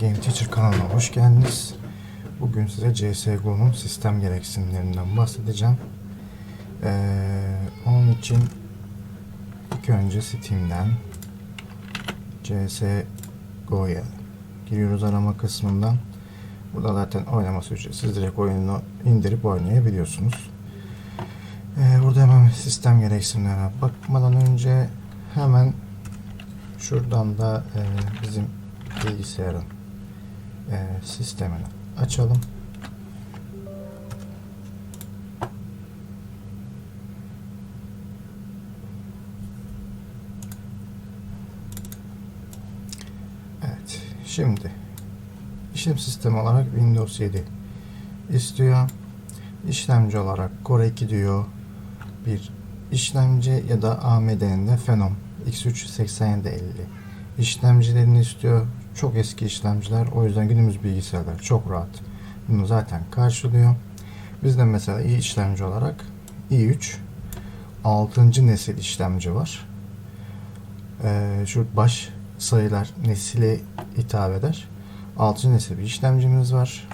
Game Teacher kanalına hoş geldiniz. Bugün size CSGO'nun sistem gereksinimlerinden bahsedeceğim. Ee, onun için ilk önce Steam'den CSGO'ya giriyoruz arama kısmından. Burada zaten oynaması ücretsiz. Direkt oyunu indirip oynayabiliyorsunuz. Ee, burada hemen sistem gereksinimlerine bakmadan önce hemen şuradan da e, bizim bilgisayarın e, sistemini açalım. Evet, şimdi işlem sistemi olarak Windows 7 istiyor. İşlemci olarak Core 2 diyor. Bir işlemci ya da AMD'nin de Phenom X3 8750 işlemcilerini istiyor. Çok eski işlemciler. O yüzden günümüz bilgisayarlar çok rahat. Bunu zaten karşılıyor. Bizde mesela iyi işlemci olarak i3 6. nesil işlemci var. Ee, şu baş sayılar nesile hitap eder. 6. nesil bir işlemcimiz var.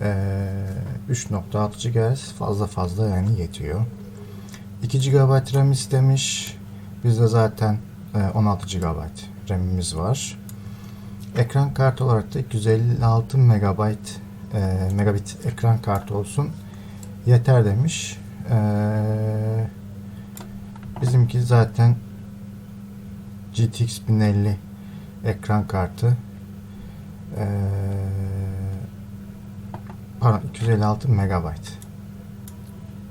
Ee, 3.6 GHz fazla fazla yani yetiyor. 2 GB RAM istemiş. Bizde zaten e, 16 GB RAM'imiz var. Ekran kartı olarak da 256 MB e, megabit ekran kartı olsun yeter demiş. E, bizimki zaten GTX 1050 ekran kartı. E, pardon 256 MB.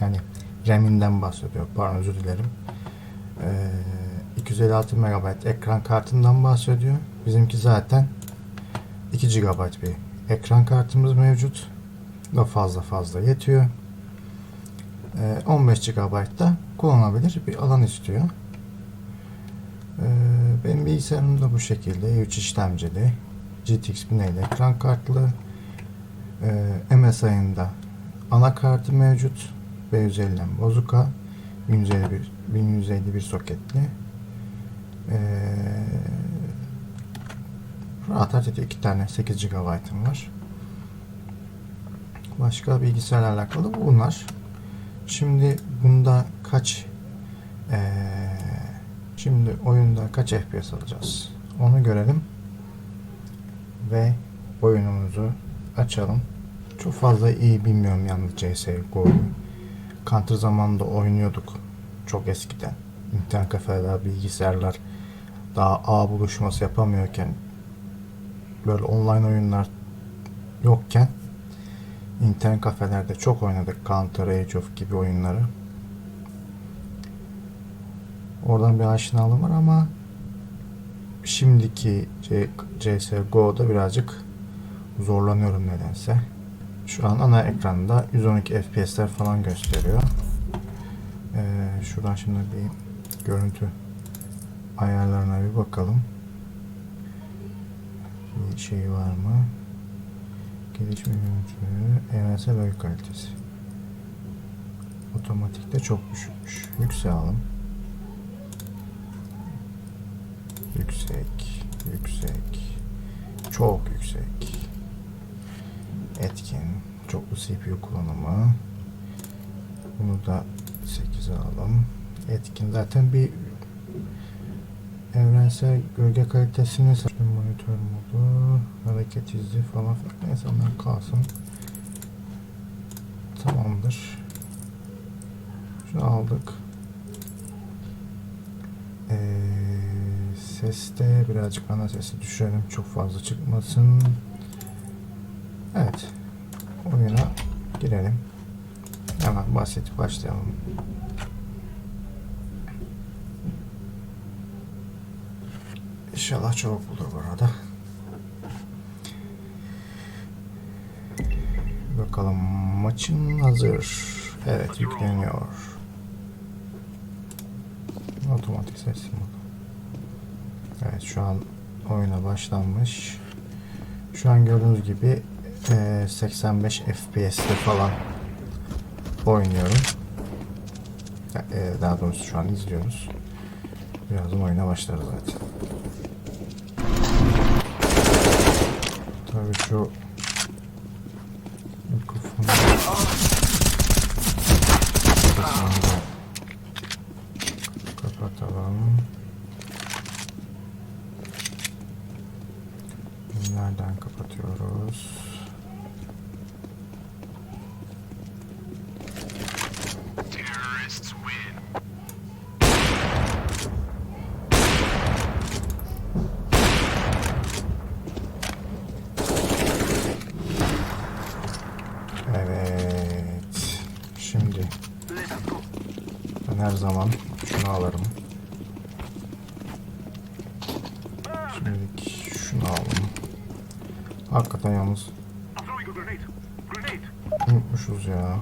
Yani RAM'inden bahsediyor. Pardon özür dilerim. Ee, 256 MB ekran kartından bahsediyor. Bizimki zaten 2 GB bir ekran kartımız mevcut. Da fazla fazla yetiyor. Ee, 15 GB da kullanılabilir bir alan istiyor. Ee, benim bilgisayarım da bu şekilde. E3 işlemcili. GTX 1050 ekran kartlı. Ee, MSI'ında anakartı mevcut. B150'den bozuka. 1151, 1151 soketli. Ee, rahat rahat iki tane 8 GB'ım var. Başka bilgisayarla alakalı bunlar. Şimdi bunda kaç ee, şimdi oyunda kaç FPS alacağız? Onu görelim. Ve oyunumuzu açalım. Çok fazla iyi bilmiyorum yalnız CSGO'yu. Counter zamanında oynuyorduk. Çok eskiden. İnternet kafeler, bilgisayarlar daha ağ buluşması yapamıyorken böyle online oyunlar yokken internet kafelerde çok oynadık. Counter, Age of gibi oyunları. Oradan bir aşinalığım var ama şimdiki CSGO'da birazcık zorlanıyorum nedense. Şu an ana ekranda 112 FPS'ler falan gösteriyor. Ee, şuradan şimdi bir görüntü ayarlarına bir bakalım. Şey var mı? Gelişme görüntü, evrensel oyun kalitesi. Otomatikte çok düşükmüş. Yükseğelim. Yüksek, yüksek, çok yüksek. Etkin, çoklu CPU kullanımı. Bunu da 8'e alalım. Etkin zaten bir evrensel gölge kalitesini satın monitör modu, hareket izi falan neyse onlar kalsın. Tamamdır. Şunu aldık. Ee, seste birazcık ana sesi düşürelim. Çok fazla çıkmasın. Evet. Oyuna girelim. Hemen basit başlayalım. İnşallah çabuk bulur bu arada. Bakalım maçın hazır. Evet yükleniyor. Otomatik modu. Evet şu an oyuna başlanmış. Şu an gördüğünüz gibi eee, 85 FPS'te falan oynuyorum. Eee, Daha doğrusu şu an izliyoruz. Birazdan oyuna başlarız zaten. Tabii şu mikrofonu kapatalım. Nereden kapatıyoruz? Evet. Şimdi ben her zaman şunu alırım. Şimdi şunu alalım. Hakikaten yalnız unutmuşuz ya.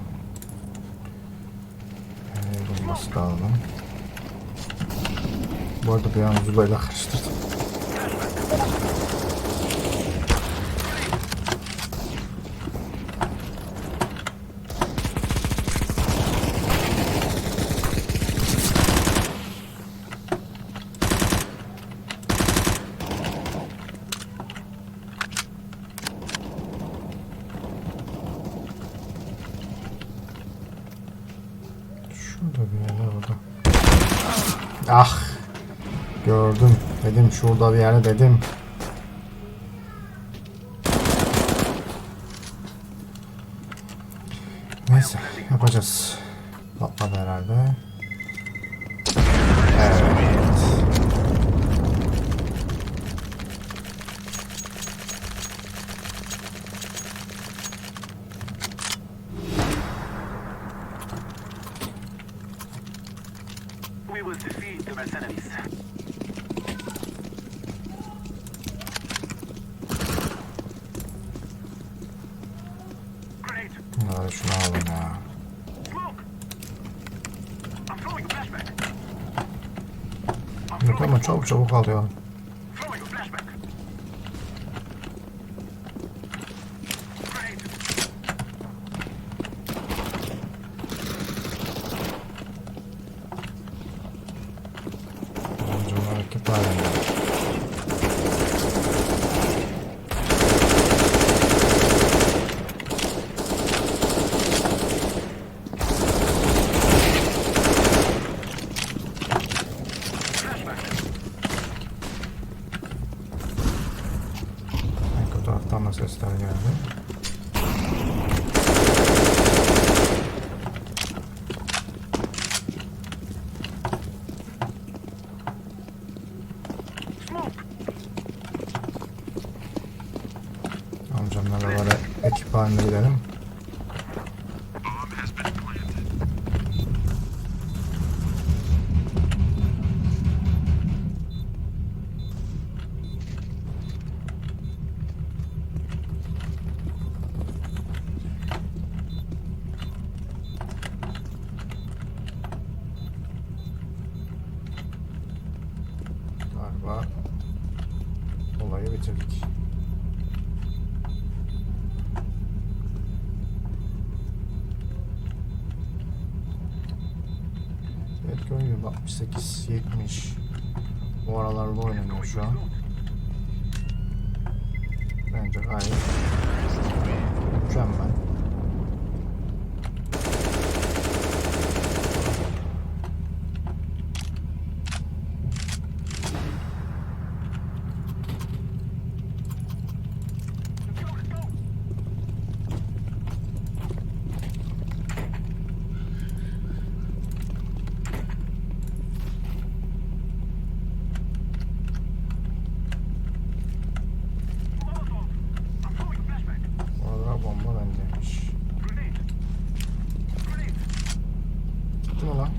Ee, olması lazım. Bu arada bir an Zula'yla karıştırdım. Şurada bir yerde orada. Ah! Gördüm. Dedim şurada bir yerde dedim. Neyse yapacağız. Patladı herhalde. Çabuk çabuk alıyor. Taraftan da sesler geldi. Smoke. Amcamlarla böyle ekip halinde gidelim. 68 70 bu aralarda oynanıyor şu an. Bence gayet mükemmel. Gitti mi lan?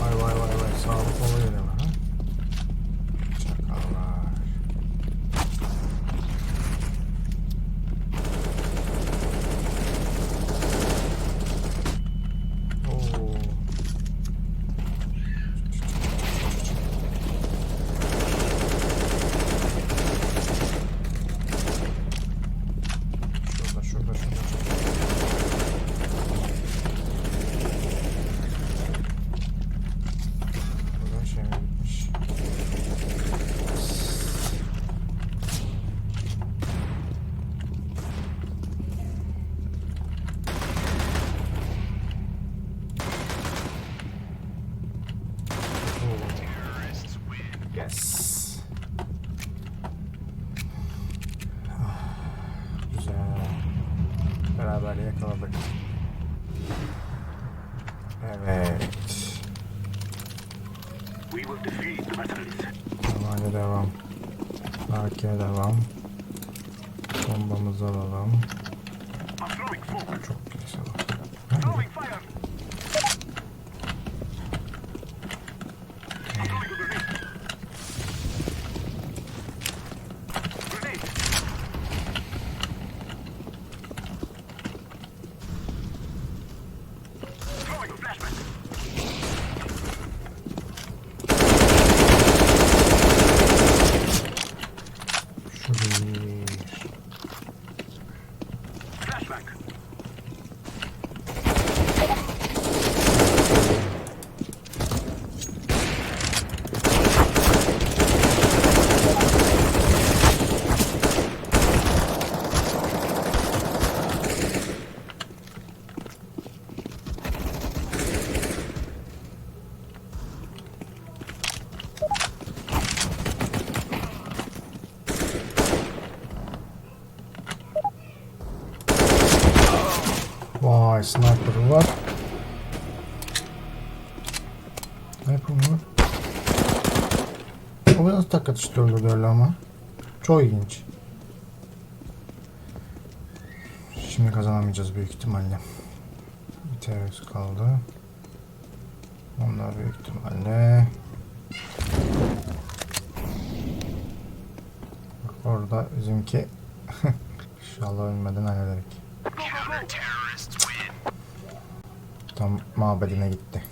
Vay vay vay vay sağlık oluyor deme ha. Çakallar. Oo. Yes. Güzel. Beraber yakaladık. Evet. We will defeat the mercenaries. Normalde devam. Sakin devam. Bombamızı alalım. I'm throwing smoke. Çok güzel. Throwing fire. I'm throwing a grenade. Grenade. Throwing a flashbang. Şu bir. Flashbang. Vay sniper var. Sniper mı? O nasıl tak atıştı öldürdü öyle ama. Çok ilginç. Şimdi kazanamayacağız büyük ihtimalle. Bir terörist kaldı. Onlar büyük ihtimalle. Bak orada bizimki. İnşallah ölmeden hallederek. Tam mabedine gitti.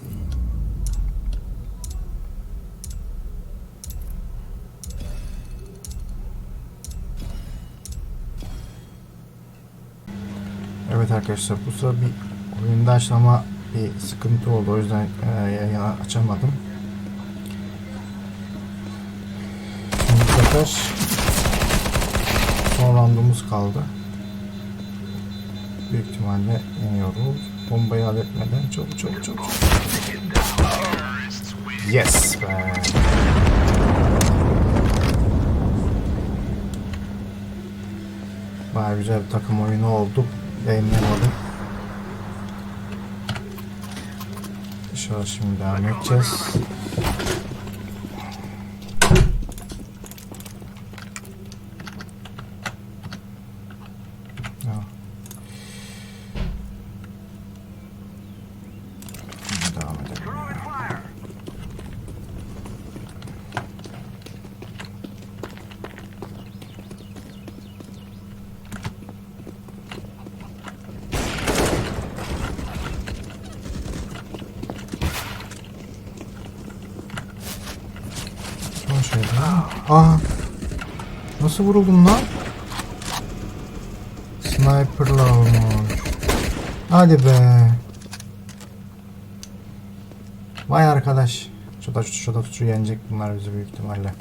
Evet arkadaşlar bu sıra bir oyunda açlama bir sıkıntı oldu. O yüzden e, yayını açamadım. Şimdi bu sefer son roundumuz kaldı. Büyük ihtimalle yeniyoruz. Bombayı halletmeden çabuk çabuk çabuk. Yes be. Baya güzel bir takım oyunu oldu. Yayınlayamadım. İnşallah şimdi devam edeceğiz. Ya. Şimdi devam edelim. Throwing fire. Aa. Nasıl vuruldum lan? Sniper'la olmuş. Hadi be. Vay arkadaş. Şurada şurada şu yenecek bunlar bizi büyük ihtimalle.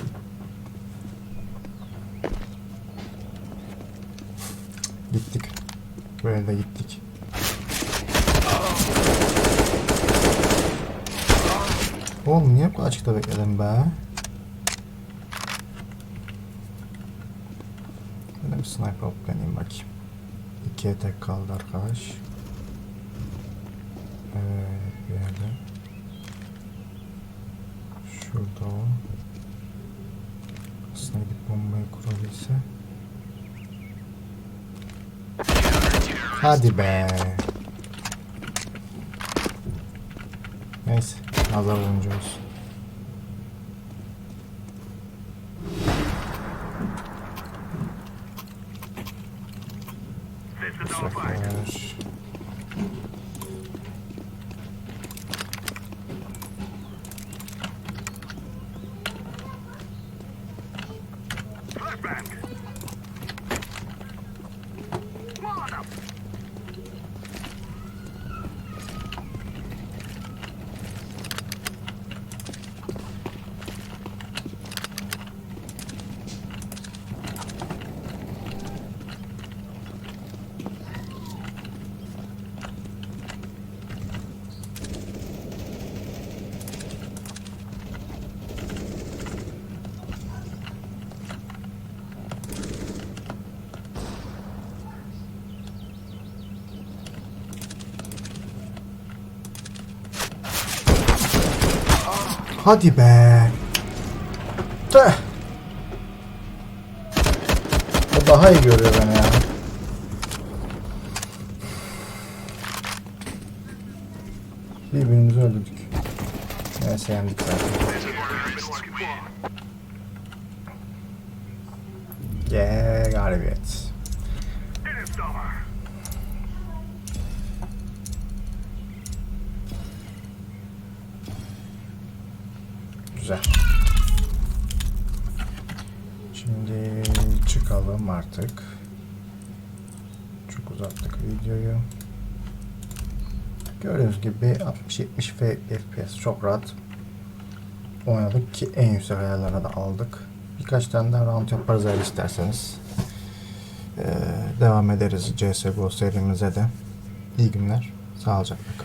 Gittik. Böyle de gittik. Oğlum niye bu açıkta bekledim be? Ben de bir sniper deneyeyim bakayım. İkiye tek kaldı arkadaş. Evet bir yerde. Şurada o. Aslında gidip bombayı kurabilse. Hadi be. Neyse. Nazar boncuğu olsun. Çekler. Hadi be. Tüh. O daha iyi görüyor beni ya. Birbirimizi öldürdük. Neyse yendik zaten. Yeah, galibiyet. Güzel. Şimdi çıkalım artık. Çok uzattık videoyu. Gördüğünüz gibi 60-70 FPS çok rahat oynadık ki en yüksek ayarlara da aldık. Birkaç tane daha round yaparız eğer isterseniz. Ee, devam ederiz CSGO serimize de. İyi günler. Sağlıcakla kalın.